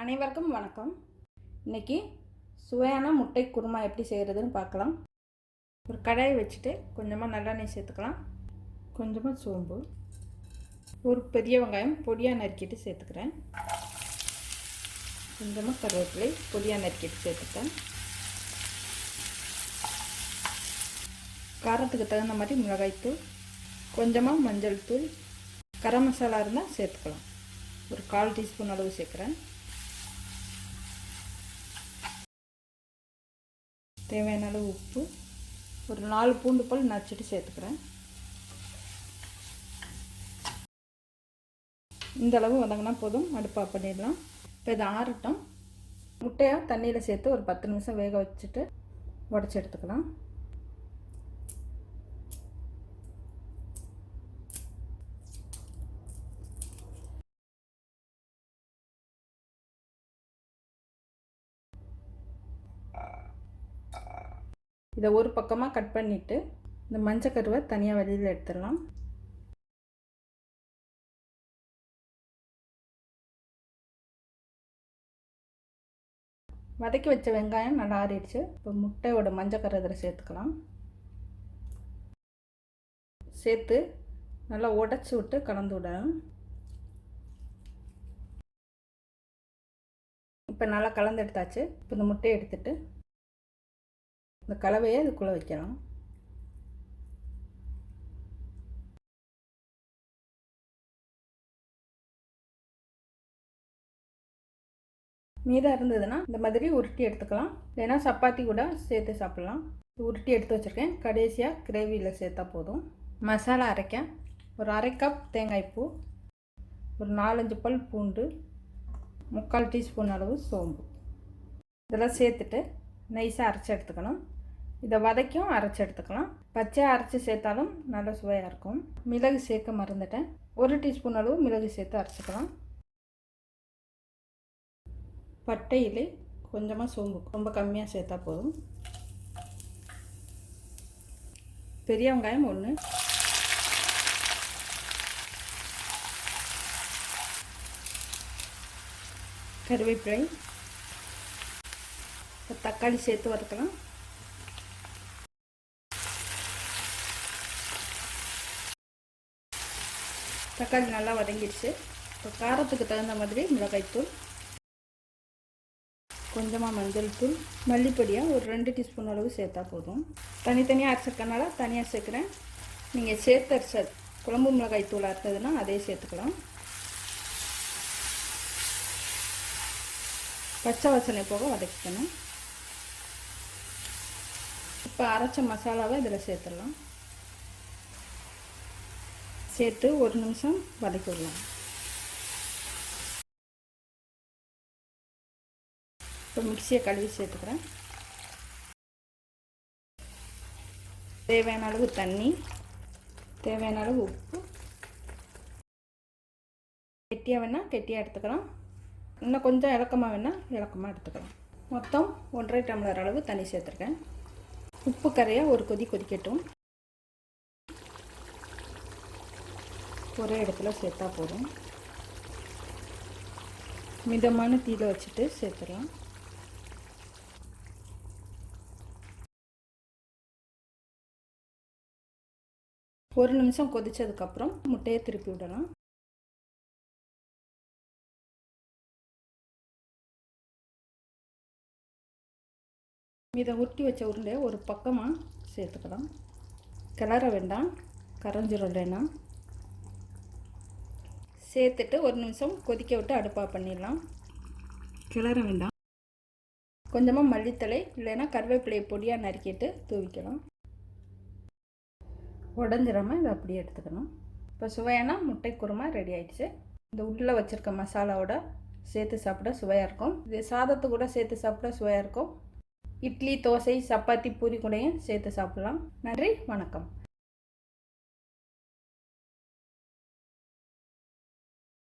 அனைவருக்கும் வணக்கம். இன்னைக்கு சுவையான முட்டை குருமா எப்படி செய்கிறதுன்னு பார்க்கலாம். ஒரு கடாயை வச்சுட்டு கொஞ்சமாக நல்லெண்ணெய் சேர்த்துக்கலாம். கொஞ்சமாக சோம்பு. ஒரு பெரிய வெங்காயம் பொடியாக நறுக்கிட்டு சேர்த்துக்கிறேன். கொஞ்சமாக கருவேப்பிலை பொடியாக நறுக்கிட்டு சேர்த்துக்கிறேன். காரத்துக்கு தகுந்த மாதிரி மிளகாய்த்தூள் கொஞ்சமாக மஞ்சள் தூள் கரம் மசாலா இருந்தால் சேர்த்துக்கலாம். ஒரு கால் டீஸ்பூன் அளவு சேர்க்குறேன். தேவையான அளவு உப்பு. ஒரு நாலு பூண்டு பல் நச்சுட்டு சேர்த்துக்கிறேன். இந்த அளவு வதங்கினா போதும். அடுப்பாக பண்ணிடலாம். இப்போ இதை ஆறட்டும். முட்டையாக தண்ணியில் சேர்த்து ஒரு பத்து நிமிஷம் வேக வச்சுட்டு உடச்சி எடுத்துக்கலாம். இதை ஒரு பக்கமாக கட் பண்ணிவிட்டு இந்த மஞ்சக்கருவை தனியாக வெளியில் எடுத்துடலாம். வதக்கி வச்ச வெங்காயம் நல்லா ஆறிடுச்சு. இப்போ முட்டையோட மஞ்சக்கரு இதில் சேர்த்துக்கலாம். சேர்த்து நல்லா உடச்சி விட்டு கலந்து விடணும். இப்போ நல்லா கலந்து எடுத்தாச்சு. இப்போ இந்த முட்டையை எடுத்துகிட்டு இந்த கலவையை இதுக்குள்ளே வைக்கலாம். மீதம் இருந்ததுன்னா இந்த மாதிரி உருட்டி எடுத்துக்கலாம். இல்லைன்னா சப்பாத்தி கூட சேர்த்து சாப்பிட்லாம். உருட்டி எடுத்து வச்சுருக்கேன். கடைசியாக கிரேவியில் சேர்த்தா போதும். மசாலா அரைக்க ஒரு அரை கப் தேங்காய்ப்பூ ஒரு நாலஞ்சு பல் பூண்டு முக்கால் டீஸ்பூன் அளவு சோம்பு. இதெல்லாம் சேர்த்துட்டு நைஸாக அரைச்சி எடுத்துக்கணும். இதை வதக்கியும் அரைச்சி எடுத்துக்கலாம். பச்சையாக அரைச்சி சேர்த்தாலும் நல்ல சுவையாக இருக்கும். மிளகு சேர்க்க மறந்துட்டேன். ஒரு டீஸ்பூன் அளவு மிளகு சேர்த்து அரைச்சிக்கலாம். பட்டையிலே கொஞ்சமாக சோம்பு ரொம்ப கம்மியாக சேர்த்தா போதும். பெரிய வெங்காயம் ஒன்று கருவேப்பிலை. தக்காளி சேர்த்து வறுக்கலாம் தக்காளி நல்லா வதங்கிடுச்சு. இப்போ காரத்துக்கு தகுந்த மாதிரி மிளகாய்த்தூள் கொஞ்சமாக மஞ்சள் தூள் மல்லிப்பொடியாக ஒரு ரெண்டு டீஸ்பூன் அளவு சேர்த்தா போதும். தனித்தனியாக அரைச்சிருக்கனால தனியாக சேர்க்குறேன். நீங்கள் சேர்த்து அரைச்ச குழம்பு மிளகாய் தூள் அரைத்ததுன்னா அதே சேர்த்துக்கலாம். பச்சை வாசனை போக வதக்கிக்கணும். இப்போ அரைச்ச மசாலாவை இதில் சேர்த்துடலாம். சேர்த்து ஒரு நிமிஷம் வதக்கி விடலாம். இப்போ மிக்சியை கழுவி சேர்த்துக்கிறேன். தேவையான அளவு தண்ணி தேவையான அளவு உப்பு. கெட்டியாக வேணால் கெட்டியாக எடுத்துக்கிறோம் இன்னும் கொஞ்சம் இலக்கமாக வேணால் இலக்கமாக எடுத்துக்கிறோம் மொத்தம் ஒன்றரை டம்ளர் அளவு தண்ணி சேர்த்துருக்கேன். உப்பு கரையாக ஒரு கொதி கொதிக்கட்டும். ஒரே இடத்துல சேர்த்தா போதும். மிதமான தீயில் வச்சுட்டு சேர்த்துடலாம். ஒரு நிமிஷம் கொதித்ததுக்கப்புறம் முட்டையை திருப்பி விடலாம். இதை உருட்டி வச்ச உருண்டையை ஒரு பக்கமாக சேர்த்துக்கலாம். கிளற வேண்டாம். கரைஞ்சிரும் இல்லைன்னா சேர்த்துட்டு ஒரு நிமிஷம் கொதிக்க விட்டு அடுப்பாக பண்ணிடலாம். கிளற வேண்டாம். கொஞ்சமாக மல்லித்தலை இல்லைன்னா கருவேப்பிலையை பொடியாக நறுக்கிட்டு தூவிக்கலாம். உடஞ்சிடாமல் இதை அப்படியே எடுத்துக்கணும். இப்போ சுவையான முட்டை குருமா ரெடி ஆயிடுச்சு. இந்த உள்ளே வச்சுருக்க மசாலாவோட சேர்த்து சாப்பிட சுவையாக இருக்கும். இது சாதத்து கூட சேர்த்து சாப்பிட சுவையாக இருக்கும். இட்லி தோசை சப்பாத்தி பூரி கூடையும் சேர்த்து சாப்பிட்லாம். நன்றி வணக்கம்.